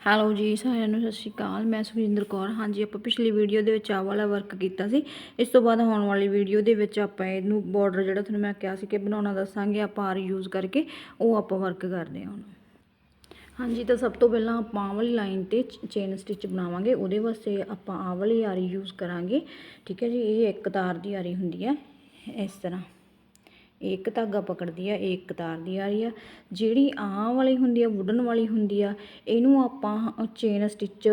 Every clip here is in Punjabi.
ਹੈਲੋ ਜੀ, ਸਾਰਿਆਂ ਨੂੰ ਸਤਿ ਸ਼੍ਰੀ ਅਕਾਲ। ਮੈਂ ਸੁਖਜਿੰਦਰ ਕੌਰ। ਹਾਂਜੀ, ਆਪਾਂ ਪਿਛਲੀ ਵੀਡੀਓ ਦੇ ਵਿੱਚ ਆਹ ਵਾਲਾ ਵਰਕ ਕੀਤਾ ਸੀ। ਇਸ ਤੋਂ ਬਾਅਦ ਆਉਣ ਵਾਲੀ ਵੀਡੀਓ ਦੇ ਵਿੱਚ ਆਪਾਂ ਇਹਨੂੰ ਬਾਰਡਰ ਜਿਹੜਾ ਤੁਹਾਨੂੰ ਮੈਂ ਕਿਹਾ ਸੀ ਕਿ ਬਣਾਉਣਾ ਦੱਸਾਂਗੇ, ਆਪਾਂ ਆਰ ਯੂਜ਼ ਕਰਕੇ ਉਹ ਆਪਾਂ ਵਰਕ ਕਰਦੇ ਹਾਂ ਹੁਣ। ਹਾਂਜੀ, ਤਾਂ ਸਭ ਤੋਂ ਪਹਿਲਾਂ ਆਪਾਂ ਆਹ ਵਾਲੀ ਲਾਈਨ ਤੇ ਚੇਨ ਸਟਿਚ ਬਣਾਵਾਂਗੇ। ਉਹਦੇ ਵਾਸਤੇ ਆਪਾਂ ਆਹ ਵਾਲੀ ਆਰੀ ਯੂਜ਼ ਕਰਾਂਗੇ। ਠੀਕ ਹੈ ਜੀ, ਇਹ ਇੱਕ ਤਾਰ ਦੀ ਆਰੀ ਹੁੰਦੀ ਹੈ, ਇਸ ਤਰ੍ਹਾਂ। ਇੱਕ ਧਾਗਾ ਪਕੜਦੀ ਆ ਇਹ ਇੱਕ ਤਾਰਦੀ ਆ ਰਹੀ ਆ। ਜਿਹੜੀ ਆਹ ਵਾਲੀ ਹੁੰਦੀ ਆ ਵੁਡਨ ਵਾਲੀ ਹੁੰਦੀ ਆ, ਇਹਨੂੰ ਆਪਾਂ ਚੇਨ ਸਟਿਚ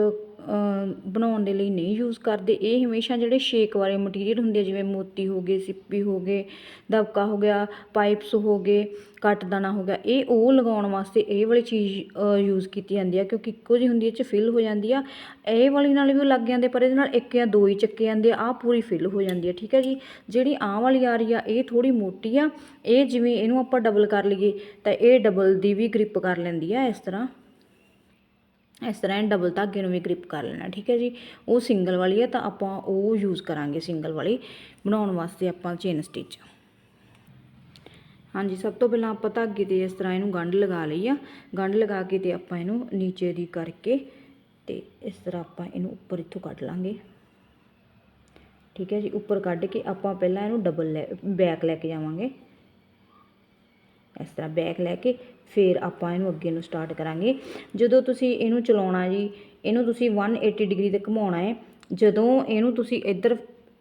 ਬਣਾਉਣ ਦੇ ਲਈ ਨਹੀਂ ਯੂਜ਼ ਕਰਦੇ। ਇਹ ਹਮੇਸ਼ਾ ਜਿਹੜੇ ਸ਼ੇਕ ਵਾਲੇ ਮਟੀਰੀਅਲ ਹੁੰਦੇ ਆ, ਜਿਵੇਂ ਮੋਤੀ ਹੋ ਗਏ, ਸਿੱਪੀ ਹੋ ਗਏ, ਦਬਕਾ ਹੋ ਗਿਆ ਪਾਈਪਸ ਹੋ ਗਏ, ਕੱਟ ਦਾਣਾ ਹੋ ਗਿਆ, ਇਹ ਉਹ ਲਗਾਉਣ ਵਾਸਤੇ ਇਹ ਵਾਲੀ ਚੀਜ਼ ਯੂਜ਼ ਕੀਤੀ ਜਾਂਦੀ ਆ, ਕਿਉਂਕਿ ਇੱਕੋ ਜਿਹੀ ਹੁੰਦੀ ਹੈ ਇਹ 'ਚ ਫਿਲ ਹੋ ਜਾਂਦੀ ਆ। ਇਹ ਵਾਲੀ ਨਾਲ ਵੀ ਲੱਗ ਜਾਂਦੇ, ਪਰ ਇਹਦੇ ਨਾਲ ਇੱਕ ਜਾਂ ਦੋ ਹੀ ਚੱਕੇ ਜਾਂਦੇ ਆ, ਆਹ ਪੂਰੀ ਫਿਲ ਹੋ ਜਾਂਦੀ ਆ, ਠੀਕ ਹੈ ਜੀ? ਜਿਹੜੀ ਆਹ ਵਾਲੀ ਆ ਰਹੀ ਆ, ਇਹ ਥੋੜੀ ਮੋਟੀ ਆ, ਇਹ ਜਿਵੇਂ ਇਹਨੂੰ ਆਪਾਂ ਡਬਲ ਕਰ ਲਈਏ, ਤਾਂ ਇਹ ਡਬਲ ਦੀ ਵੀ ਗ੍ਰਿਪ ਕਰ ਲੈਂਦੀ ਆ ਇਸ ਤਰ੍ਹਾਂ। ਇਸ ਤਰ੍ਹਾਂ ਡਬਲ ਧਾਗੇ ਨੂੰ ਵੀ ਗ੍ਰਿਪ ਕਰ ਲੈਣਾ, ਠੀਕ ਹੈ ਜੀ। ਉਹ ਸਿੰਗਲ ਵਾਲੀ ਹੈ ਤਾਂ ਆਪਾਂ ਉਹ ਯੂਜ਼ ਕਰਾਂਗੇ ਸਿੰਗਲ ਵਾਲੀ, ਬਣਾਉਣ ਵਾਸਤੇ ਆਪਾਂ ਚੇਨ ਸਟਿਚ ਹਾਂਜੀ, ਸਭ ਤੋਂ ਪਹਿਲਾਂ ਆਪਾਂ ਧਾਗੇ ਤੇ ਇਸ ਤਰ੍ਹਾਂ ਇਹਨੂੰ ਗੰਢ ਲਗਾ ਲਈ ਆ। ਗੰਢ ਲਗਾ ਕੇ ਤੇ ਆਪਾਂ ਇਹਨੂੰ ਨੀਚੇ ਦੀ ਕਰਕੇ ਤੇ ਇਸ ਤਰ੍ਹਾਂ ਆਪਾਂ ਇਹਨੂੰ ਉੱਪਰ ਇੱਥੋਂ ਕੱਢ ਲਾਂਗੇ। ਠੀਕ ਹੈ ਜੀ, ਉੱਪਰ ਕੱਢ ਕੇ ਆਪਾਂ ਪਹਿਲਾਂ ਇਹਨੂੰ ਡਬਲ ਲੈ ਬੈਕ ਲੈ ਕੇ ਜਾਵਾਂਗੇ। ਇਸ ਤਰ੍ਹਾਂ ਬੈਕ ਲੈ ਕੇ ਫਿਰ ਆਪਾਂ ਇਹਨੂੰ ਅੱਗੇ ਨੂੰ ਸਟਾਰਟ ਕਰਾਂਗੇ। ਜਦੋਂ ਤੁਸੀਂ ਇਹਨੂੰ ਚਲਾਉਣਾ ਜੀ, ਇਹਨੂੰ ਤੁਸੀਂ 180 ਡਿਗਰੀ ਤੇ ਘੁਮਾਉਣਾ ਹੈ, ਜਦੋਂ ਇਹਨੂੰ ਤੁਸੀਂ ਇੱਧਰ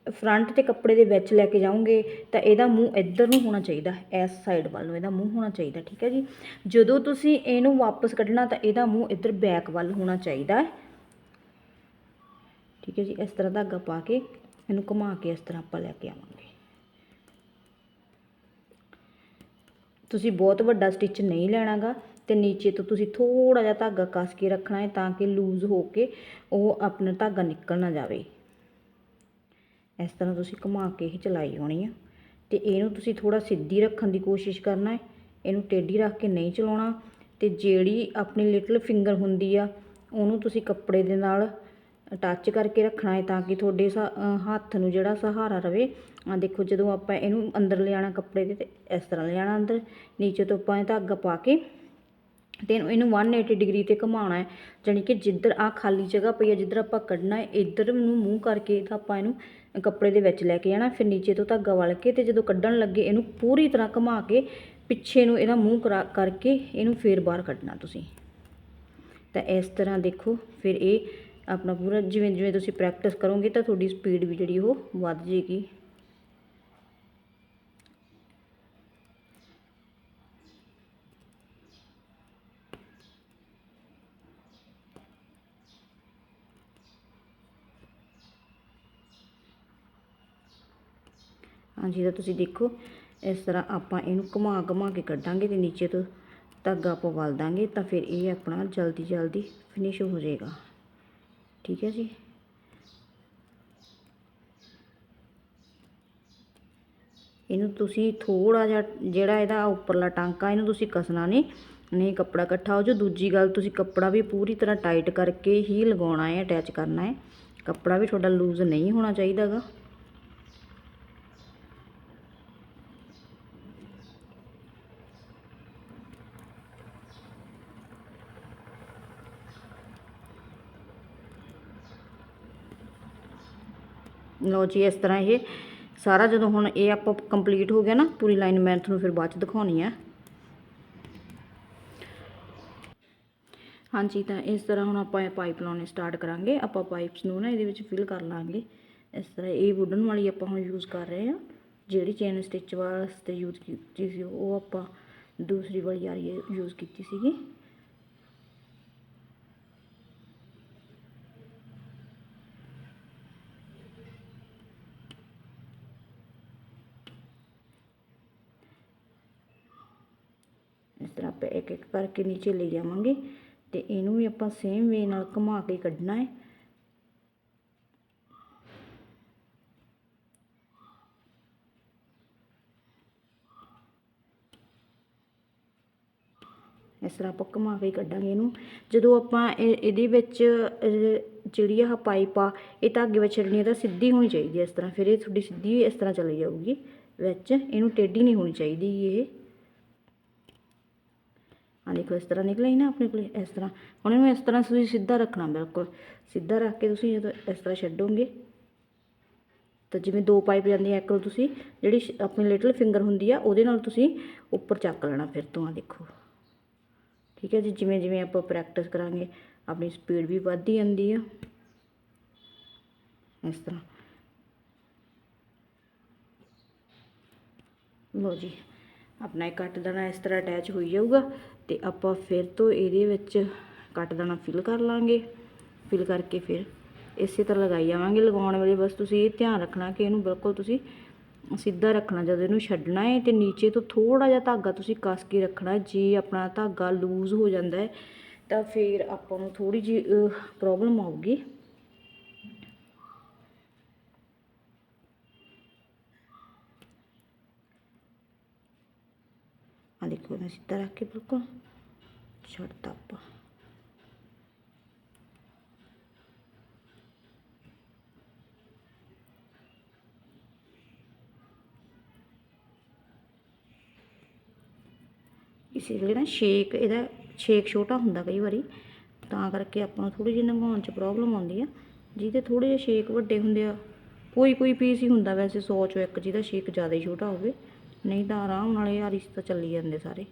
ਫਰੰਟ ਤੇ ਕੱਪੜੇ ਦੇ ਵਿੱਚ ਲੈ ਕੇ ਜਾਓਗੇ, ਤਾਂ ਇਹਦਾ ਮੂੰਹ ਇੱਧਰ ਨੂੰ ਹੋਣਾ ਚਾਹੀਦਾ, ਇਸ ਸਾਈਡ ਵੱਲ ਨੂੰ ਇਹਦਾ ਮੂੰਹ ਹੋਣਾ ਚਾਹੀਦਾ, ਠੀਕ ਹੈ ਜੀ? ਜਦੋਂ ਤੁਸੀਂ ਇਹਨੂੰ ਵਾਪਸ ਕੱਢਣਾ, ਤਾਂ ਇਹਦਾ ਮੂੰਹ ਇੱਧਰ ਬੈਕ ਵੱਲ ਹੋਣਾ ਚਾਹੀਦਾ ਹੈ। ਠੀਕ ਹੈ ਜੀ? ਇਸ ਤਰ੍ਹਾਂ ਧਾਗਾ ਪਾ ਕੇ ਇਹਨੂੰ ਘੁਮਾ ਕੇ ਇਸ ਤਰ੍ਹਾਂ ਆਪਾਂ ਲੈ ਕੇ ਆਵਾਂਗੇ। ਤੁਸੀਂ ਬਹੁਤ ਵੱਡਾ ਸਟਿਚ ਨਹੀਂ ਲੈਣਾਗਾ ਤੇ ਨੀਚੇ ਤੋਂ ਤੁਸੀਂ ਥੋੜਾ ਜਿਹਾ ਧਾਗਾ ਕੱਸ ਕੇ ਰੱਖਣਾ ਹੈ ਤਾਂ ਕਿ ਲੂਜ਼ ਹੋ ਕੇ ਉਹ ਆਪਣਾ ਧਾਗਾ ਨਿਕਲ ਨਾ ਜਾਵੇ। ਇਸ ਤਰ੍ਹਾਂ ਤੁਸੀਂ ਘੁਮਾ ਕੇ ਹੀ ਚਲਾਈ ਹੋਣੀ ਆ। ਤੇ ਇਹਨੂੰ ਤੁਸੀਂ ਥੋੜਾ ਸਿੱਧੀ ਰੱਖਣ ਦੀ ਕੋਸ਼ਿਸ਼ ਕਰਨਾ ਹੈ। ਇਹਨੂੰ ਟੇਢੀ ਰੱਖ ਕੇ ਨਹੀਂ ਚਲਾਉਣਾ। ਤੇ ਜਿਹੜੀ ਆਪਣੀ ਲਿਟਲ ਫਿੰਗਰ ਹੁੰਦੀ ਆ, ਉਹਨੂੰ ਤੁਸੀਂ ਕੱਪੜੇ ਦੇ ਨਾਲ ਟੱਚ ਕਰਕੇ ਰੱਖਣਾ ਹੈ ਤਾਂ ਕਿ ਤੁਹਾਡੇ ਹੱਥ ਨੂੰ ਜਿਹੜਾ ਸਹਾਰਾ ਰਵੇ। ਆ ਦੇਖੋ, ਜਦੋਂ ਆਪਾਂ ਇਹਨੂੰ ਅੰਦਰ ਲਿਆਣਾ ਕੱਪੜੇ ਦੇ, ਤੇ ਇਸ ਤਰ੍ਹਾਂ ਲਿਆਣਾ ਅੰਦਰ। ਨੀਚੇ ਤੋਂ ਆਪਾਂ ਇਹ ਧਾਗਾ ਪਾ ਕੇ ਤੇ ਇਹਨੂੰ ਇਹਨੂੰ 180 ਡਿਗਰੀ ਤੇ ਘੁਮਾਉਣਾ ਹੈ। ਜਾਣੀ ਕਿ ਜਿੱਧਰ ਆ ਖਾਲੀ ਜਗ੍ਹਾ ਪਈ ਹੈ ਜਿੱਧਰ ਆਪਾਂ ਕੱਢਣਾ ਹੈ, ਇੱਧਰ ਨੂੰ ਮੂੰਹ ਕਰਕੇ ਤਾਂ ਆਪਾਂ ਇਹਨੂੰ ਕੱਪੜੇ ਦੇ ਵਿੱਚ ਲੈ ਕੇ ਜਾਣਾ, ਫਿਰ ਨੀਚੇ ਤੋਂ ਧਾਗਾ ਵਲ ਕੇ ਤੇ ਜਦੋਂ ਕੱਢਣ ਲੱਗੇ, ਇਹਨੂੰ ਪੂਰੀ ਤਰ੍ਹਾਂ ਘੁਮਾ ਕੇ ਪਿੱਛੇ ਨੂੰ ਇਹਦਾ ਮੂੰਹ ਕਰਕੇ ਇਹਨੂੰ ਫੇਰ ਬਾਹਰ ਕੱਢਣਾ ਤੁਸੀਂ। ਤਾਂ ਇਸ ਤਰ੍ਹਾਂ ਦੇਖੋ, ਫਿਰ ਇਹ ਆਪਣਾ ਪੂਰਾ ਜਿਵੇਂ ਜਿਵੇਂ ਤੁਸੀਂ ਪ੍ਰੈਕਟਿਸ ਕਰੋਗੇ ਤਾਂ ਤੁਹਾਡੀ ਸਪੀਡ ਵੀ ਜਿਹੜੀ ਉਹ ਵੱਧ ਜੇਗੀ ਹਾਂਜੀ, ਤਾਂ ਤੁਸੀਂ ਦੇਖੋ, ਇਸ ਤਰ੍ਹਾਂ ਆਪਾਂ ਇਹਨੂੰ ਘੁਮਾ ਘੁਮਾ ਕੇ ਕੱਢਾਂਗੇ ਤੇ ਨੀਚੇ ਤੋਂ ਧਾਗਾ ਆਪਾਂ ਵਲ ਦਾਂਗੇ ਤਾਂ ਫਿਰ ਇਹ ਆਪਣਾ ਜਲਦੀ ਜਲਦੀ ਫਿਨਿਸ਼ ਹੋ ਜਾਏਗਾ। ਠੀਕ ਹੈ ਜੀ। ਇਹਨੂੰ ਤੁਸੀਂ ਥੋੜਾ ਜਿਹਾ ਜਿਹੜਾ ਇਹਦਾ ਉੱਪਰਲਾ ਟਾਂਕਾ, ਇਹਨੂੰ ਤੁਸੀਂ ਕਸਣਾ ਨਹੀਂ। ਨਹੀਂ, ਕੱਪੜਾ ਇਕੱਠਾ ਹੋ ਜਾ ਦੂਜੀ ਗੱਲ, ਤੁਸੀਂ ਕੱਪੜਾ ਵੀ ਪੂਰੀ ਤਰ੍ਹਾਂ ਟਾਈਟ ਕਰਕੇ ਹੀ ਲਗਾਉਣਾ ਹੈ, ਅਟੈਚ ਕਰਨਾ ਹੈ। ਕੱਪੜਾ ਵੀ ਤੁਹਾਡਾ ਲੂਜ਼ ਨਹੀਂ ਹੋਣਾ ਚਾਹੀਦਾਗਾ ਲਓ ਜੀ, ਇਸ ਤਰ੍ਹਾਂ ਇਹ ਸਾਰਾ ਜਦੋਂ ਹੁਣ ਇਹ ਆਪਾਂ ਕੰਪਲੀਟ ਹੋ ਗਿਆ ਨਾ, ਪੂਰੀ ਲਾਈਨ ਮੈਂ ਤੁਹਾਨੂੰ ਫਿਰ ਬਾਅਦ ਚ ਦਿਖਾਉਣੀ ਆ। ਹਾਂਜੀ, ਤਾਂ ਇਸ ਤਰ੍ਹਾਂ ਹੁਣ ਆਪਾਂ ਇਹ ਪਾਈਪ ਲਾਉਣੇ ਸਟਾਰਟ ਕਰਾਂਗੇ। ਆਪਾਂ ਪਾਈਪਸ ਨੂੰ ਨਾ ਇਹਦੇ ਵਿੱਚ ਫਿਲ ਕਰ ਲਾਂਗੇ। ਇਸ ਤਰ੍ਹਾਂ ਇਹ ਵੁੱਡਨ ਵਾਲੀ ਆਪਾਂ ਹੁਣ ਯੂਜ਼ ਕਰ ਰਹੇ ਹਾਂ ਜਿਹੜੀ ਚੇਨ ਸਟਿਚ ਵਾਸਤੇ ਯੂਜ਼ ਕੀਤੀ ਸੀ, ਉਹ ਆਪਾਂ ਦੂਸਰੀ ਵਾਲੀ ਆ ਰਹੀ ਯੂਜ਼ ਕੀਤੀ ਸੀਗੀ ਇਸ ਤਰ੍ਹਾਂ ਆਪਾਂ ਇੱਕ ਇੱਕ ਕਰਕੇ ਨੀਚੇ ਲੈ ਜਾਵਾਂਗੇ ਤੇ ਇਹਨੂੰ ਵੀ ਆਪਾਂ ਸੇਮ ਵੇ ਨਾਲ ਘੁਮਾ ਕੇ ਕੱਢਣਾ ਹੈ। ਇਸ ਤਰ੍ਹਾਂ ਆਪਾਂ ਘੁਮਾ ਕੇ ਕੱਢਾਂਗੇ ਇਹਨੂੰ। ਜਦੋਂ ਆਪਾਂ ਇਹ, ਇਹਦੇ ਵਿੱਚ ਜਿਹੜੀ ਆ ਪਾਈਪ ਆ, ਇਹ ਧਾਗੇ ਵਿੱਚ ਛੱਡਣੀ ਤਾਂ ਸਿੱਧੀ ਹੋਣੀ ਚਾਹੀਦੀ ਹੈ ਇਸ ਤਰ੍ਹਾਂ। ਫਿਰ ਇਹ ਤੁਹਾਡੀ ਸਿੱਧੀ ਇਸ ਤਰ੍ਹਾਂ ਚਲੀ ਜਾਊਗੀ। ਵਿੱਚ ਇਹਨੂੰ ਟੇਢੀ ਨਹੀਂ ਹੋਣੀ ਚਾਹੀਦੀ ਇਹ। ਆ ਦੇਖੋ ਇਸ ਤਰ੍ਹਾਂ ਨਿਕਲਿਆ ਹੀ ਨਾ ਆਪਣੇ ਕੋਲ, ਇਸ ਤਰ੍ਹਾਂ। ਹੁਣ ਇਹਨੂੰ ਇਸ ਤਰ੍ਹਾਂ ਤੁਸੀਂ ਸਿੱਧਾ ਰੱਖਣਾ ਬਿਲਕੁਲ। ਸਿੱਧਾ ਰੱਖ ਕੇ ਤੁਸੀਂ ਜਦੋਂ ਇਸ ਤਰ੍ਹਾਂ ਛੱਡੋਗੇ। ਤਾਂ ਜਿਵੇਂ ਦੋ ਪਾਈਪ ਜਾਂਦੀਆਂ ਇੱਕ ਨੂੰ ਤੁਸੀਂ ਜਿਹੜੀ ਸ਼- ਆਪਣੀ ਲਿਟਲ ਫਿੰਗਰ ਹੁੰਦੀ ਆ, ਉਹਦੇ ਨਾਲ ਤੁਸੀਂ ਉੱਪਰ ਚੱਕ ਲੈਣਾ ਫਿਰ ਤੋਂ ਆ ਦੇਖੋ। ਠੀਕ ਹੈ ਜੀ, ਜਿਵੇਂ ਜਿਵੇਂ ਆਪਾਂ ਪ੍ਰੈਕਟਿਸ ਕਰਾਂਗੇ, ਆਪਣੀ ਸਪੀਡ ਵੀ ਵੱਧਦੀ ਜਾਂਦੀ ਆ। ਇਸ ਤਰ੍ਹਾਂ। ਲੋ ਜੀ। ਆਪਣਾ ਇਹ ਕੱਟ ਦਾਣਾ, ਇਸ ਤਰ੍ਹਾਂ ਅਟੈਚ ਹੋਈ ਜਾਊਗਾ ਤੇ ਆਪਾਂ ਫਿਰ ਤੋਂ ਇਹਦੇ ਵਿੱਚ ਕੱਟ ਦਾਣਾ ਫਿਲ ਕਰ ਲਾਂਗੇ। ਫਿਲ ਕਰਕੇ ਫਿਰ ਇਸੇ ਤਰ੍ਹਾਂ ਲਗਾਈ ਜਾਵਾਂਗੇ। ਲਗਾਉਣ ਵੇਲੇ ਬਸ ਤੁਸੀਂ ਇਹ ਧਿਆਨ ਰੱਖਣਾ ਕਿ ਇਹਨੂੰ ਬਿਲਕੁਲ ਤੁਸੀਂ ਸਿੱਧਾ ਰੱਖਣਾ, ਜਦੋਂ ਇਹਨੂੰ ਛੱਡਣਾ ਹੈ ਤੇ ਨੀਚੇ ਤੋਂ ਥੋੜਾ ਜਿਹਾ ਧਾਗਾ ਤੁਸੀਂ ਕੱਸ ਕੇ ਰੱਖਣਾ, ਜੇ ਆਪਣਾ ਧਾਗਾ ਲੂਜ਼ ਹੋ ਜਾਂਦਾ ਹੈ ਤਾਂ ਫਿਰ ਆਪਾਂ ਨੂੰ ਥੋੜੀ ਜਿਹੀ ਪ੍ਰੋਬਲਮ ਆਊਗੀ। ਆ ਸਿੱਧਾ ਰੱਖ ਕੇ ਬਿਲਕੁਲ ਛੱਡਤਾ ਆਪਾਂ। ਇਸੇ ਲਈ ਨਾ ਸ਼ੇਕ ਇਹਦਾ ਸ਼ੇਕ ਛੋਟਾ ਹੁੰਦਾ ਕਈ ਵਾਰੀ, ਤਾਂ ਕਰਕੇ ਆਪਾਂ ਨੂੰ ਥੋੜੀ ਜਿਹੀ ਨੰਗਾਉਣ 'ਚ ਪ੍ਰੋਬਲਮ ਆਉਂਦੀ ਆ। ਜਿਹਦੇ ਥੋੜੇ ਜਿਹੇ ਸ਼ੇਕ ਵੱਡੇ ਹੁੰਦੇ ਆ ਕੋਈ ਕੋਈ ਪੀਸ ਹੀ ਹੁੰਦਾ ਵੈਸੇ 100 ਚੋਂ ਇੱਕ ਜਿਹਦਾ ਸ਼ੇਕ ਜ਼ਿਆਦਾ ਹੀ ਛੋਟਾ ਹੋਵੇ। ਨਹੀਂ ਤਾਂ ਆਰਾਮ ਨਾਲ ਇਹ ਆਰਿਸ ਤਾਂ ਚੱਲੀ ਜਾਂਦੇ ਸਾਰੇ।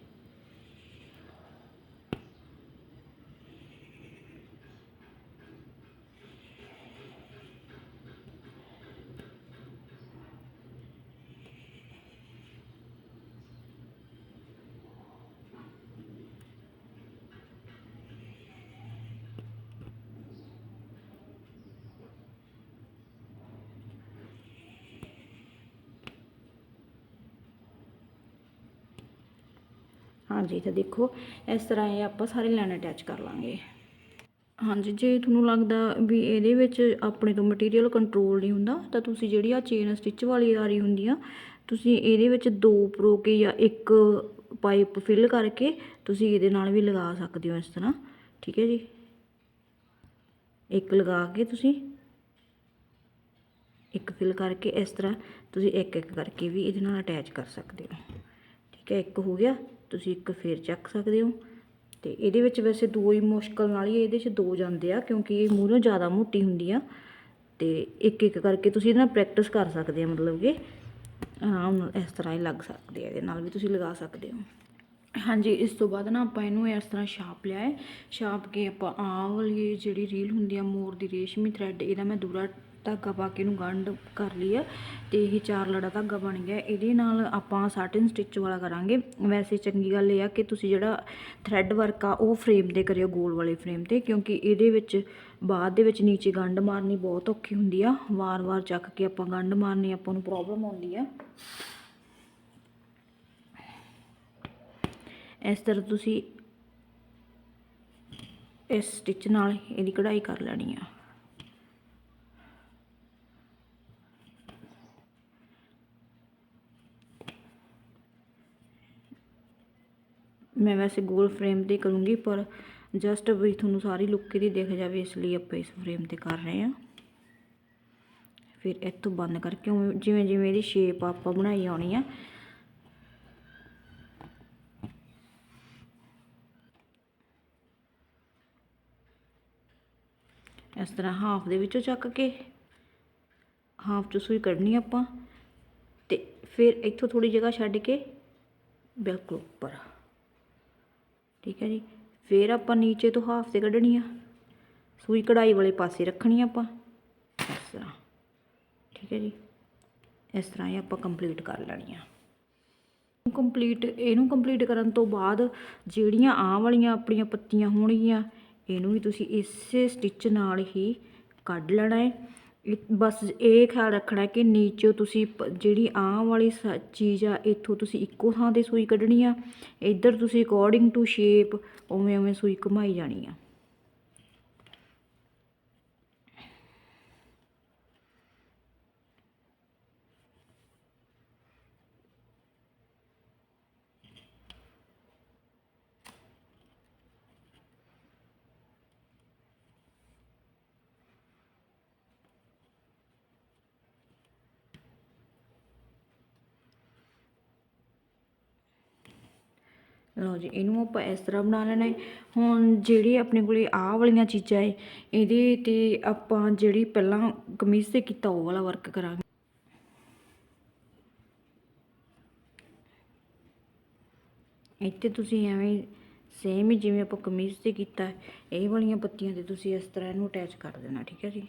ਹਾਂਜੀ, ਤਾਂ ਦੇਖੋ, ਇਸ ਤਰ੍ਹਾਂ ਇਹ ਆਪਾਂ ਸਾਰੇ ਲਾਈਨ ਅਟੈਚ ਕਰ ਲਾਂਗੇ। ਹਾਂਜੀ, ਜੇ ਤੁਹਾਨੂੰ ਲੱਗਦਾ ਵੀ ਇਹਦੇ ਵਿੱਚ ਆਪਣੇ ਤੋਂ ਮਟੀਰੀਅਲ ਕੰਟਰੋਲ ਨਹੀਂ ਹੁੰਦਾ, ਤਾਂ ਤੁਸੀਂ ਜਿਹੜੀ ਆ ਚੇਨ ਸਟਿਚ ਵਾਲੀ ਆ ਰਹੀ ਹੁੰਦੀ ਆ, ਤੁਸੀਂ ਇਹਦੇ ਵਿੱਚ ਦੋ ਪਰੋ ਕੇ ਜਾਂ ਇੱਕ ਪਾਈਪ ਫਿਲ ਕਰਕੇ ਤੁਸੀਂ ਇਹਦੇ ਨਾਲ ਵੀ ਲਗਾ ਸਕਦੇ ਹੋ ਇਸ ਤਰ੍ਹਾਂ। ਠੀਕ ਹੈ ਜੀ? ਇੱਕ ਲਗਾ ਕੇ ਤੁਸੀਂ, ਇੱਕ ਫਿਲ ਕਰਕੇ ਇਸ ਤਰ੍ਹਾਂ ਤੁਸੀਂ ਇੱਕ ਇੱਕ ਕਰਕੇ ਵੀ ਇਹਦੇ ਨਾਲ ਅਟੈਚ ਕਰ ਸਕਦੇ ਹੋ। ਠੀਕ ਹੈ, ਇੱਕ ਹੋ ਗਿਆ। ਤੁਸੀਂ ਇੱਕ ਫੇਰ ਚੱਕ ਸਕਦੇ ਹੋ। ਤੇ ਇਹਦੇ ਵਿੱਚ ਵੈਸੇ ਦੋ ਹੀ ਮੁਸ਼ਕਲ ਨਾਲ ਹੀ ਇਹਦੇ 'ਚ ਦੋ ਜਾਂਦੇ ਆ, ਕਿਉਂਕਿ ਇਹ ਮੂਹਰੋਂ ਜ਼ਿਆਦਾ ਮੋਟੀ ਹੁੰਦੀ ਆ। ਤੇ ਇੱਕ ਇੱਕ ਕਰਕੇ ਤੁਸੀਂ ਇਹਦੇ ਨਾਲ ਪ੍ਰੈਕਟਿਸ ਕਰ ਸਕਦੇ ਆ, ਮਤਲਬ ਕਿ ਆਰਾਮ ਨਾਲ ਇਸ ਤਰ੍ਹਾਂ ਹੀ ਲੱਗ ਸਕਦੇ ਆ, ਇਹਦੇ ਨਾਲ ਵੀ ਤੁਸੀਂ ਲਗਾ ਸਕਦੇ ਹੋ। ਹਾਂਜੀ, ਇਸ ਤੋਂ ਬਾਅਦ ਨਾ ਆਪਾਂ ਇਹਨੂੰ ਇਸ ਤਰ੍ਹਾਂ ਛਾਪ ਲਿਆ ਹੈ। ਛਾਪ ਕੇ ਆਪਾਂ ਆਹ ਵਾਲੀ ਜਿਹੜੀ ਰੀਲ ਹੁੰਦੀ ਆ, ਮੋਰ ਦੀ ਰੇਸ਼ਮੀ ਥਰੈਡ ਇਹਦਾ ਮੈਂ ਦੂਰਾ ਧਾਗਾ ਪਾ ਕੇ ਇਹਨੂੰ ਗੰਢ ਕਰ ਲਈ ਆ ਤੇ ਇਹ ਚਾਰ ਲੜਾ ਧਾਗਾ ਬਣ ਗਿਆ। ਇਹਦੇ ਨਾਲ ਆਪਾਂ ਸਾਟਨ ਸਟਿਚ ਵਾਲਾ ਕਰਾਂਗੇ। ਵੈਸੇ ਚੰਗੀ ਗੱਲ ਇਹ ਆ ਕਿ ਤੁਸੀਂ ਜਿਹੜਾ ਥਰੈਡ ਵਰਕ ਆ, ਉਹ ਫਰੇਮ ਤੇ ਕਰਿਓ, ਗੋਲ ਵਾਲੇ ਫਰੇਮ ਤੇ, ਕਿਉਂਕਿ ਇਹਦੇ ਵਿੱਚ ਬਾਅਦ ਦੇ ਵਿੱਚ ਨੀਚੇ ਗੰਢ ਮਾਰਨੀ ਬਹੁਤ ਔਖੀ ਹੁੰਦੀ ਆ। ਵਾਰ-ਵਾਰ ਚੱਕ ਕੇ ਆਪਾਂ ਗੰਢ ਮਾਰਨੀ, ਆਪਾਂ ਨੂੰ ਪ੍ਰੋਬਲਮ ਆਉਂਦੀ ਆ। ਇਸ ਤਰ੍ਹਾਂ ਤੁਸੀਂ ਇਸ ਸਟਿਚ ਨਾਲ ਇਹਦੀ ਕਢਾਈ ਕਰ ਲੈਣੀ ਆ। ਮੈਂ ਵੈਸੇ ਗੋਲ ਫਰੇਮ ਤੇ ਕਰੂੰਗੀ, ਪਰ ਜਸਟ ਵੀ ਤੁਹਾਨੂੰ ਸਾਰੀ ਲੁੱਕ ਇਹਦੀ ਦਿਖ ਜਾਵੇ, ਇਸ ਲਈ ਆਪਾਂ ਇਸ ਫਰੇਮ ਤੇ ਕਰ ਰਹੇ ਹਾਂ। ਫਿਰ ਇੱਥੋਂ ਬੰਦ ਕਰਕੇ ਜਿਵੇਂ ਜਿਵੇਂ ਇਹਦੀ ਸ਼ੇਪ ਆਪਾਂ ਬਣਾਈ ਆਉਣੀ ਆ। ਇਸ ਤਰ੍ਹਾਂ ਹਾਫ ਦੇ ਵਿੱਚੋਂ ਚੱਕ ਕੇ ਹਾਫ ਚੋਂ ਸੂਈ ਕੱਢਣੀ ਆਪਾਂ, ਤੇ ਫਿਰ ਇੱਥੋਂ ਥੋੜੀ ਜਗ੍ਹਾ ਛੱਡ ਕੇ ਬਿਲਕੁਲ ਉੱਪਰ। ਠੀਕ ਹੈ ਜੀ। ਫਿਰ ਆਪਾਂ ਨੀਚੇ ਤੋਂ ਹਾਫ ਤੇ ਕੱਢਣੀ ਆ। ਸੂਈ ਕਢਾਈ ਵਾਲੇ ਪਾਸੇ ਰੱਖਣੀ ਆਪਾਂ। ਇਸ ਤਰ੍ਹਾਂ। ਠੀਕ ਹੈ ਜੀ। ਇਸ ਤਰ੍ਹਾਂ ਇਹ ਆਪਾਂ ਕੰਪਲੀਟ ਕਰ ਲੈਣੀ ਆ। ਕੰਪਲੀਟ ਇਹਨੂੰ ਕੰਪਲੀਟ ਕਰਨ ਤੋਂ ਬਾਅਦ ਜਿਹੜੀਆਂ ਆਹ ਵਾਲੀਆਂ ਆਪਣੀਆਂ ਪੱਤੀਆਂ ਹੋਣਗੀਆਂ, ਇਹਨੂੰ ਵੀ ਤੁਸੀਂ ਇਸੇ ਸਟਿਚ ਨਾਲ ਹੀ ਕੱਢ ਲੈਣਾ ਹੈ। ਬਸ ਇਹ ਖਿਆਲ ਰੱਖਣਾ ਕਿ ਨੀਚੋਂ ਤੁਸੀਂ ਪ- ਜਿਹੜੀ ਆਹ ਵਾਲੀ ਸ- ਚੀਜ਼ ਆ, ਇੱਥੋਂ ਤੁਸੀਂ ਇੱਕੋ ਥਾਂ ਤੇ ਸੂਈ ਕੱਢਣੀ ਆ, ਇੱਧਰ ਤੁਸੀਂ ਅਕੋਰਡਿੰਗ ਟੂ ਸ਼ੇਪ ਉਵੇਂ ਉਵੇਂ ਸੂਈ ਘੁਮਾਈ ਜਾਣੀ ਆ। ਲਓ ਜੀ, ਇਹਨੂੰ ਆਪਾਂ ਇਸ ਤਰ੍ਹਾਂ ਬਣਾ ਲੈਣਾ ਹੈ। ਹੁਣ ਜਿਹੜੀ ਆਪਣੇ ਕੋਲੇ ਆਹ ਵਾਲੀਆਂ ਚੀਜ਼ਾਂ ਹੈ, ਇਹਦੇ ਤੇ ਆਪਾਂ ਜਿਹੜੀ ਪਹਿਲਾਂ ਕਮੀਜ਼ ਤੇ ਕੀਤਾ, ਉਹ ਵਾਲਾ ਵਰਕ ਕਰਾਂਗੇ। ਇੱਥੇ ਤੁਸੀਂ ਐਵੇਂ ਸੇਮ ਹੀ ਜਿਵੇਂ ਆਪਾਂ ਕਮੀਜ਼ ਤੇ ਕੀਤਾ ਇਹ ਵਾਲੀਆਂ ਪੱਤੀਆਂ ਤੇ ਤੁਸੀਂ ਇਸ ਤਰ੍ਹਾਂ ਇਹਨੂੰ ਅਟੈਚ ਕਰ ਦੇਣਾ, ਠੀਕ ਹੈ ਜੀ।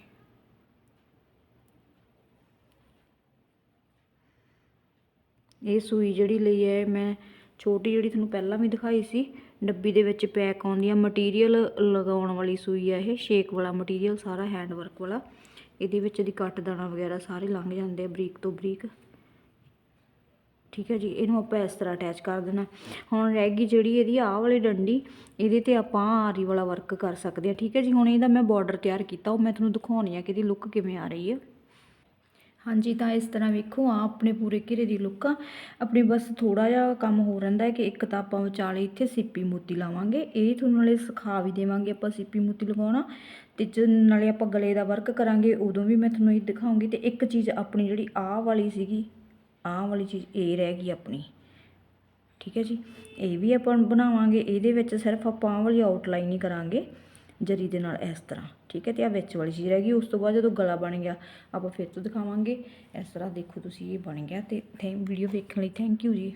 ਇਹ ਸੂਈ ਜਿਹੜੀ ਲਈ ਹੈ, ਮੈਂ ਛੋਟੀ ਜਿਹੜੀ ਤੁਹਾਨੂੰ ਪਹਿਲਾਂ ਵੀ ਦਿਖਾਈ ਸੀ, ਡੱਬੀ ਦੇ ਵਿੱਚ ਪੈਕ ਆਉਂਦੀ ਆ ਮਟੀਰੀਅਲ ਲਗਾਉਣ ਵਾਲੀ ਸੂਈ ਆ ਇਹ ਸ਼ੇਕ ਵਾਲਾ ਮਟੀਰੀਅਲ ਸਾਰਾ ਹੈਂਡ ਵਰਕ ਵਾਲਾ। ਇਹਦੇ ਵਿੱਚ ਦੀ ਕੱਟ ਦਾਣਾ ਵਗੈਰਾ ਸਾਰੇ ਲੰਘ ਜਾਂਦੇ ਆ ਬਰੀਕ ਤੋਂ ਬਰੀਕ। ਠੀਕ ਹੈ ਜੀ, ਇਹਨੂੰ ਆਪਾਂ ਇਸ ਤਰ੍ਹਾਂ ਅਟੈਚ ਕਰ ਦੇਣਾ। ਹੁਣ ਰਹਿ ਗਈ ਜਿਹੜੀ ਇਹਦੀ ਆਹ ਵਾਲੀ ਡੰਡੀ, ਇਹਦੇ ਤੇ ਆਪਾਂ ਆਰੀ ਵਾਲਾ ਵਰਕ ਕਰ ਸਕਦੇ ਆ। ਠੀਕ ਹੈ ਜੀ, ਹੁਣ ਇਹਦਾ ਮੈਂ ਬਾਰਡਰ ਤਿਆਰ ਕੀਤਾ, ਉਹ ਮੈਂ ਤੁਹਾਨੂੰ ਦਿਖਾਉਣੀ ਆ ਕਿ ਇਹਦੀ ਲੁੱਕ ਕਿਵੇਂ ਆ ਰਹੀ ਹੈ ਹਾਂਜੀ, ਤਾਂ ਇਸ ਤਰ੍ਹਾਂ ਵੇਖੋ ਆ ਆਪਣੇ ਪੂਰੇ ਘੇਰੇ ਦੀ ਲੁੱਕ ਆ। ਆਪਣੀ ਬਸ ਥੋੜਾ ਜਿਹਾ ਕੰਮ ਹੋ ਰਹਿੰਦਾ ਹੈ ਕਿ ਇੱਕ ਤਾਂ ਆਪਾਂ ਵਿਚਾਲੇ ਇੱਥੇ ਸਿੱਪੀ ਮੋਤੀ ਲਾਵਾਂਗੇ। ਇਹ ਤੁਹਾਨੂੰ ਨਾਲੇ ਸਿਖਾ ਵੀ ਦੇਵਾਂਗੇ ਆਪਾਂ ਸਿੱਪੀ ਮੋਤੀ ਲਗਾਉਣਾ। ਤੇ ਜ ਨਾਲੇ ਆਪਾਂ ਗਲੇ ਦਾ ਵਰਕ ਕਰਾਂਗੇ, ਉਦੋਂ ਵੀ ਮੈਂ ਤੁਹਾਨੂੰ ਇਹ ਦਿਖਾਉਂਗੀ। ਤੇ ਇੱਕ ਚੀਜ਼ ਆਪਣੀ ਜਿਹੜੀ ਆਹ ਵਾਲੀ ਸੀਗੀ, ਆਹ ਵਾਲੀ ਚੀਜ਼ ਇਹ ਰਹਿ ਗਈ ਆਪਣੀ। ਠੀਕ ਹੈ ਜੀ? ਇਹ ਵੀ ਆਪਾਂ ਬਣਾਵਾਂਗੇ। ਇਹਦੇ ਵਿੱਚ ਸਿਰਫ ਆਪਾਂ ਆਹ ਵਾਲੀ ਆਊਟਲਾਈਨ ਹੀ ਕਰਾਂਗੇ। ਜਰੀ ਦੇ ਨਾਲ ਇਸ ਤਰ੍ਹਾਂ, ਠੀਕ ਹੈ, ਤੇ ਆ ਵਿੱਚ ਵਾਲੀ ਚੀਜ਼ ਰਹਿ ਗਈ, ਉਸ ਤੋਂ ਬਾਅਦ ਜਦੋਂ ਗਲਾ ਬਣ ਗਿਆ, ਆਪਾਂ ਫਿਰ ਤੋਂ ਦਿਖਾਵਾਂਗੇ। ਇਸ ਤਰ੍ਹਾਂ ਦੇਖੋ ਤੁਸੀਂ ਇਹ ਬਣ ਗਿਆ ਤੇ ਥੈਂਕ ਵੀਡੀਓ ਵੇਖਣ ਲਈ ਥੈਂਕ ਯੂ ਜੀ।